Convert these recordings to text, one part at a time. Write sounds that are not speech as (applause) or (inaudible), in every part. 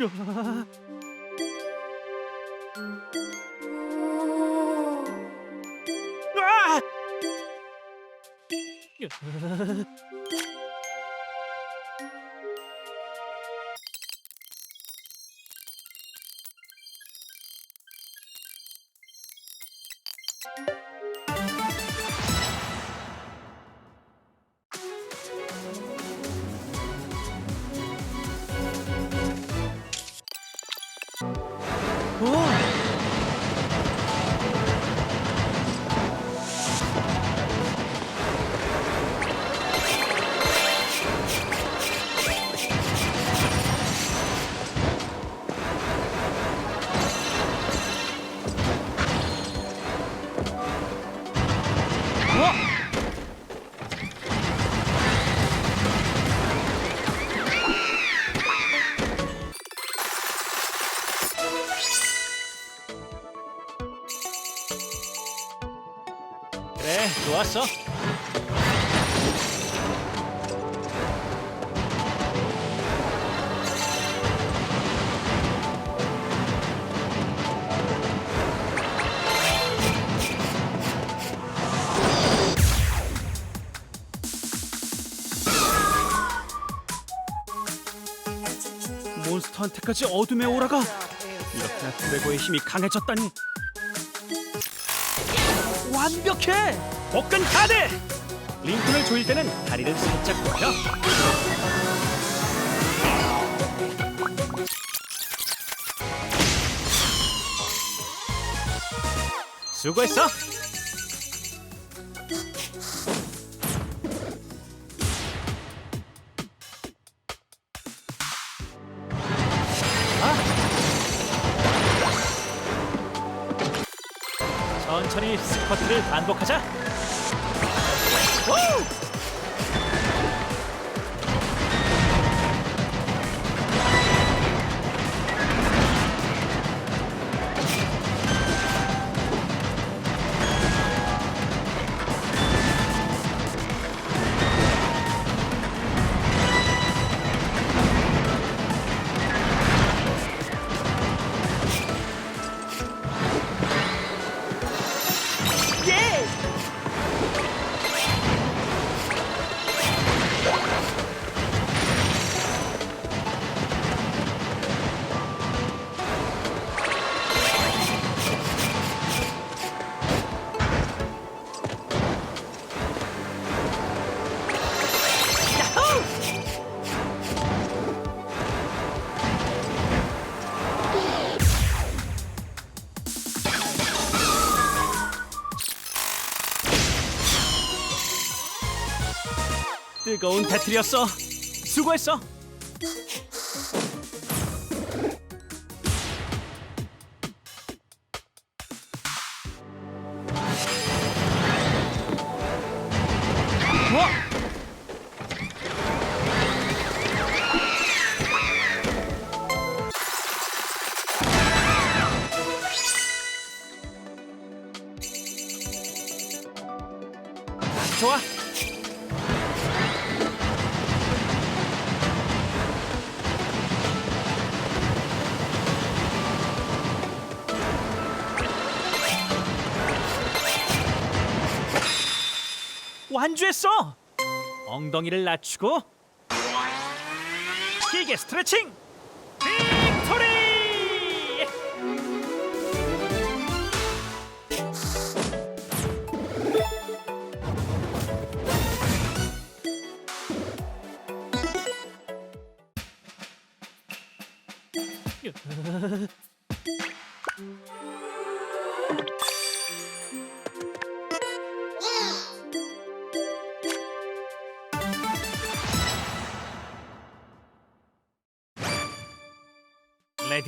아! 우 (laughs) (laughs) 좋았어. 몬스터한테까지 어둠의 오라가 이렇게나 드래고의 힘이 강해졌다니 완벽해! 복근 카드! 링크를 조일 때는 다리를 살짝 굽혀 수고했어! 천천히 스쿼트를 반복하자. 우! 뜨거운 배틀이었어. 수고했어. 우와! 완주했어! 엉덩이를 낮추고 길게 스트레칭! 빅토리!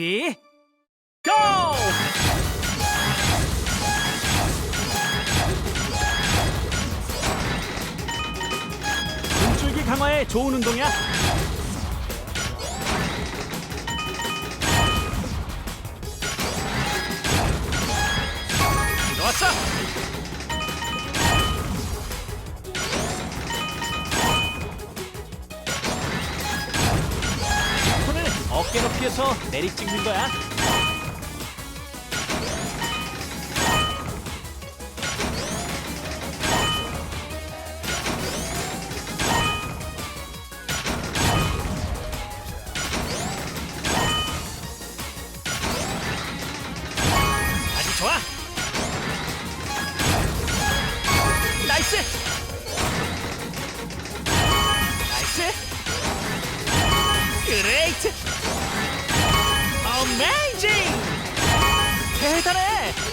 레디 고! 등줄기 강화에 좋은 운동이야. 높이 뛰어서 내리 찍는 거야. 해.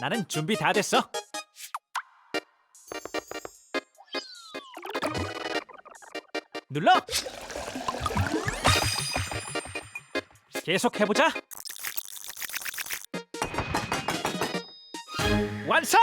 나는 준비 다 됐어. 눌러. 계속 해보자. 완성!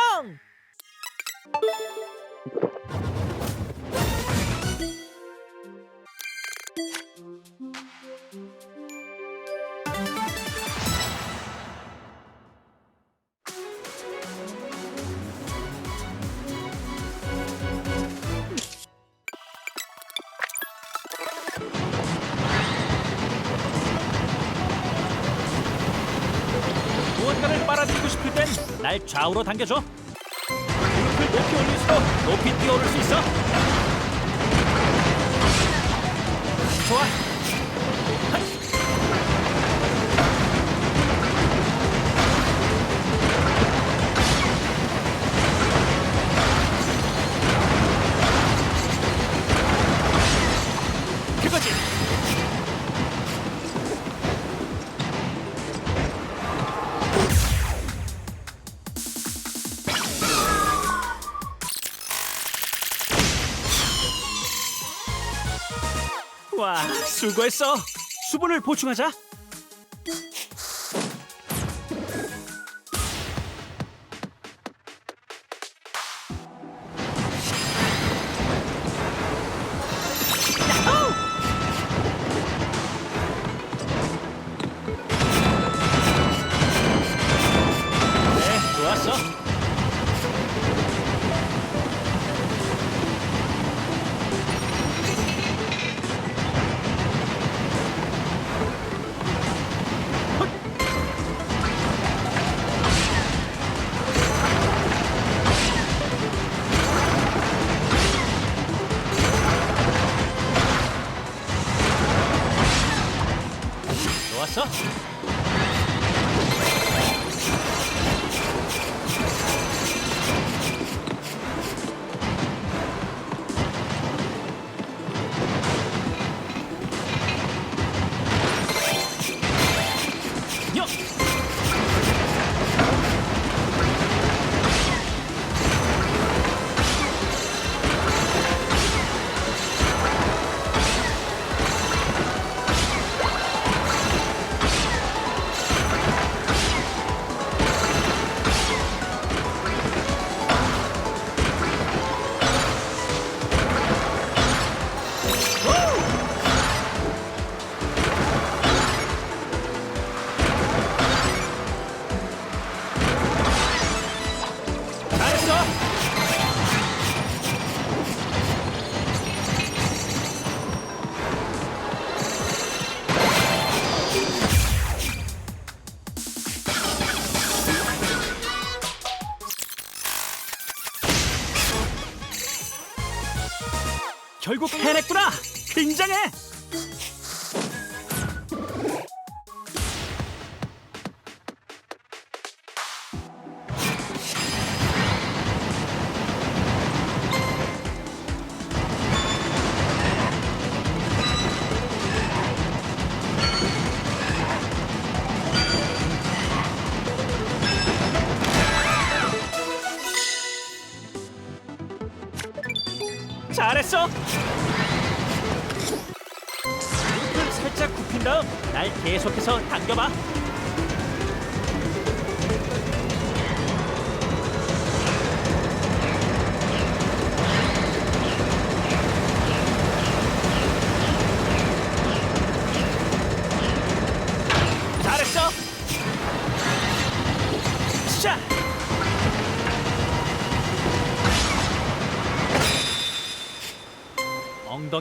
날 좌우로 당겨줘. 무릎을 높이 올릴수록 높이 뛰어오를 수 있어. 좋아. 수고했어. 수분을 보충하자. 결국 해냈구나. 굉장해.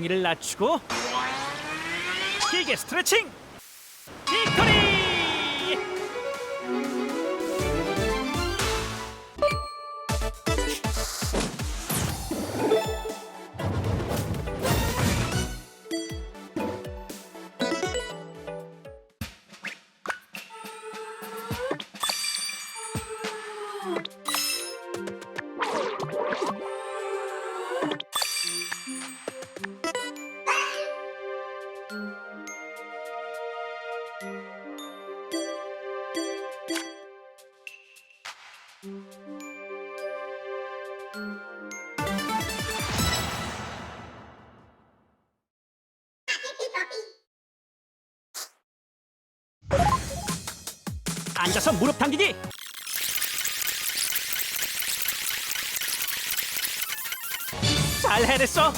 엉덩이를 낮추고 길게 스트레칭. 빅토리. 앉아서 무릎 당기기. 잘 해냈어.